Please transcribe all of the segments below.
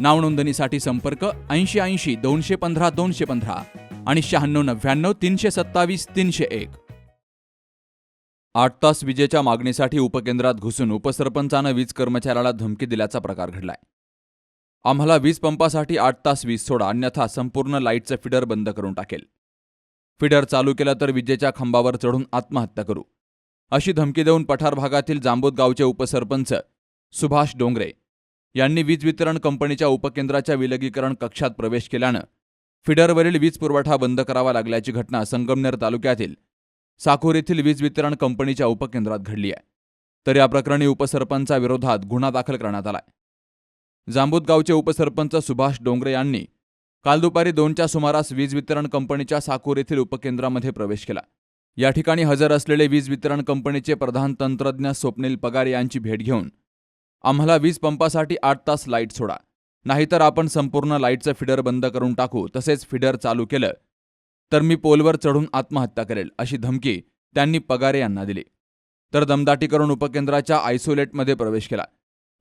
नावनोंदणीसाठी संपर्क ऐंशी ऐंशी दोनशे पंधरा दोनशे पंधरा आणि शहाण्णव नव्याण्णव तीनशे सत्तावीस तीनशे एक. आठ तास विजेच्या मागणीसाठी उपकेंद्रात घुसून उपसरपंचानं वीज कर्मचाऱ्याला धमकी दिल्याचा प्रकार घडलाय. आम्हाला वीज पंपासाठी आठ तास वीज सोडा अन्यथा संपूर्ण लाईटचं फिडर बंद करून टाकेल. फिडर चालू केलं तर विजेच्या खांबावर चढून आत्महत्या करू. अशी धमकी देऊन पठार भागातील जांबूत गावचे उपसरपंच सुभाष डोंगरे यांनी वीज वितरण कंपनीच्या उपकेंद्राच्या विलगीकरण कक्षात प्रवेश केल्यानं फिडरवरील वीज पुरवठा बंद करावा लागल्याची घटना संगमनेर तालुक्यातील साखूर येथील वीज वितरण कंपनीच्या उपकेंद्रात घडली आहे. तर या प्रकरणी उपसरपंचाविरोधात गुन्हा दाखल करण्यात आलाय जांबूत गावचे उपसरपंच सुभाष डोंगरे यांनी काल दुपारी दोनच्या सुमारास वीज वितरण कंपनीच्या साकूर येथील उपकेंद्रामध्ये प्रवेश केला. या ठिकाणी हजर असलेले वीज वितरण कंपनीचे प्रधान तंत्रज्ञ स्वप्नील पगार यांची भेट घेऊन आम्हाला वीज पंपासाठी आठ तास लाइट सोडा. नाहीतर आपण संपूर्ण लाईटचं फिडर बंद करून टाकू तसेच फिडर चालू केलं तर मी पोलवर चढून आत्महत्या करेल अशी धमकी त्यांनी पगारे यांना दिली. तर दमदाटी करून उपकेंद्राच्या आयसोलेटमध्ये प्रवेश केला.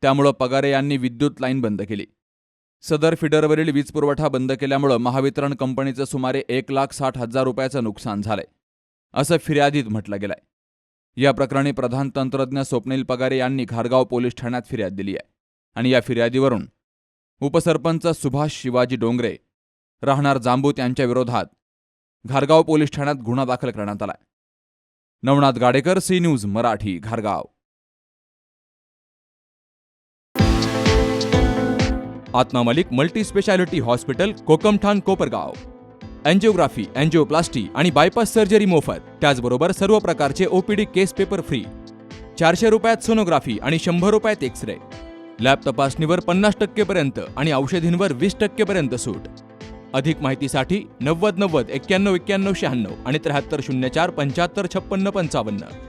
त्यामुळं पगारे यांनी विद्युत लाईन बंद केली. सदर फिडरवरील वीज पुरवठा बंद केल्यामुळं महावितरण कंपनीचं सुमारे एक लाख साठ हजार रुपयाचं नुकसान झालंय असं फिर्यादीत म्हटलं गेलंय. या प्रकरणी प्रधान तंत्रज्ञ स्वप्नील पगारे यांनी घारगाव पोलीस ठाण्यात फिर्याद दिली आहे. आणि या फिर्यादीवरून उपसरपंच सुभाष शिवाजी डोंगरे राहणार जांबूत यांच्या विरोधात घारगाव पोलीस ठाण्यात गुन्हा दाखल करण्यात आलाय Navnath Gadekar C news Marathi घारगाव Atma Malik multi specialty hospital Kokamthan Kopargaon. Angiography angioplasty आणि बायपास सर्जरी मोफत. त्याचबरोबर सर्व प्रकारचे ओपीडी केस पेपर फ्री. चारशे रुपयात सोनोग्राफी आणि शंभर रुपयात एक्स रे लॅब तपासणीवर पन्नास टक्केपर्यंत आणि औषधींवर वीस टक्केपर्यंत सूट. अधिक माहितीसाठी नव्वद नव्वद एक्क्याण्णव एक्क्याण्णव शहाण्णव आणि त्र्याहत्तर शून्य चार पंच्याहत्तर छप्पन्न पंचावन्न.